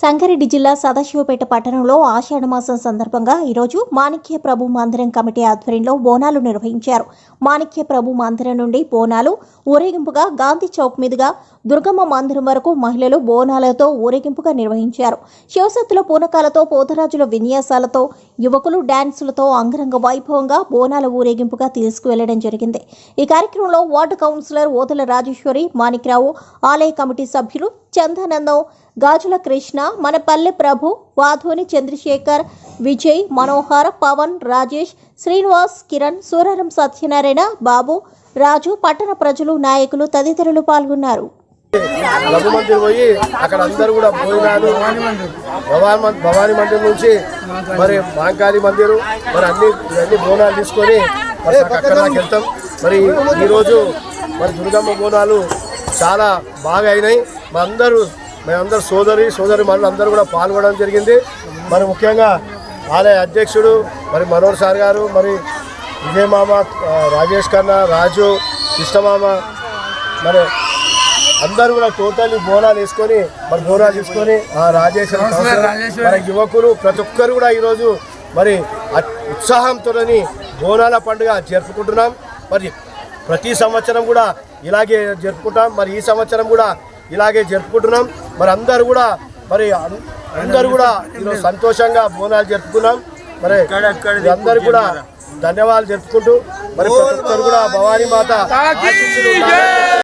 సంగారెడ్డి జిల్లా సదాశివపేట పట్టణంలో ఆషాఢమాసం సందర్భంగా ఈరోజు మాణిక్య ప్రభు మందిరం కమిటీ ఆధ్వర్యంలో బోనాలు నిర్వహించారు. మాణిక్య ప్రభు మందిరం నుండి బోనాలు ఊరేగింపుగా గాంధీ చౌక్ మీదుగా దుర్గమ్మ మందిరం వరకు మహిళలు బోనాలతో ఊరేగింపుగా నిర్వహించారు. శివశక్తుల పూనకాలతో పోతరాజుల విన్యాసాలతో యువకులు డాన్సులతో అంగరంగ వైభవంగా బోనాల ఊరేగింపుగా తీసుకువెళ్ళడం జరిగింది. ఈ కార్యక్రమంలో వార్డు కౌన్సిలర్ ఓదల రాజేశ్వరి మాణిక్రావు ఆలయ కమిటీ సభ్యులు చందానందం గాజుల కృష్ణ మనపల్లె ప్రభు వాధోని చంద్రశేఖర్ విజయ్ మనోహర్ పవన్ రాజేష్ శ్రీనివాస్ కిరణ్ సూరారం సత్యనారాయణ బాబు రాజు పట్టణ ప్రజలు నాయకులు తదితరులు పాల్గొన్నారు. రఘు మందిర్ పోయి అక్కడ అందరూ కూడా భోజనాలు భవాని భవానీ మందిర్ నుంచి మరి మాంకాళి మందిరు మరి అన్ని అన్ని బోనాలు తీసుకొని మరి అక్కడ వెళ్తాం. మరి ఈరోజు మరి దుర్గమ్మ బోనాలు చాలా బాగా అయినాయి. మా అందరూ మేమందరూ సోదరి సోదరి మనులు అందరూ కూడా పాల్గొనడం జరిగింది. మరి ముఖ్యంగా ఆలయ అధ్యక్షుడు మరి మనోహర్ సార్ గారు మరి విజయమామ రాజేష్ ఖన్నా రాజు కృష్ణమామ మరి అందరూ కూడా టోటల్లీ బోనాలు వేసుకొని మరి బోనాలు తీసుకొని రాజేష్ కౌన్సిలర్, మరి యువకులు ప్రతి ఒక్కరు కూడా ఈరోజు మరి అ- ఉత్సాహంతో బోనాల పండుగ జరుపుకుంటున్నాం. మరి ప్రతి సంవత్సరం కూడా ఇలాగే జరుపుకుంటాం. మరి ఈ సంవత్సరం కూడా ఇలాగే జరుపుకుంటున్నాం. మరి అందరూ కూడా మరి అందరూ కూడా ఈరోజు సంతోషంగా బోనాలు జరుపుకున్నాం. మరి అందరూ కూడా ధన్యవాదాలు జరుపుకుంటూ మరి ప్రతి ఒక్కరు కూడా భవానీ మాత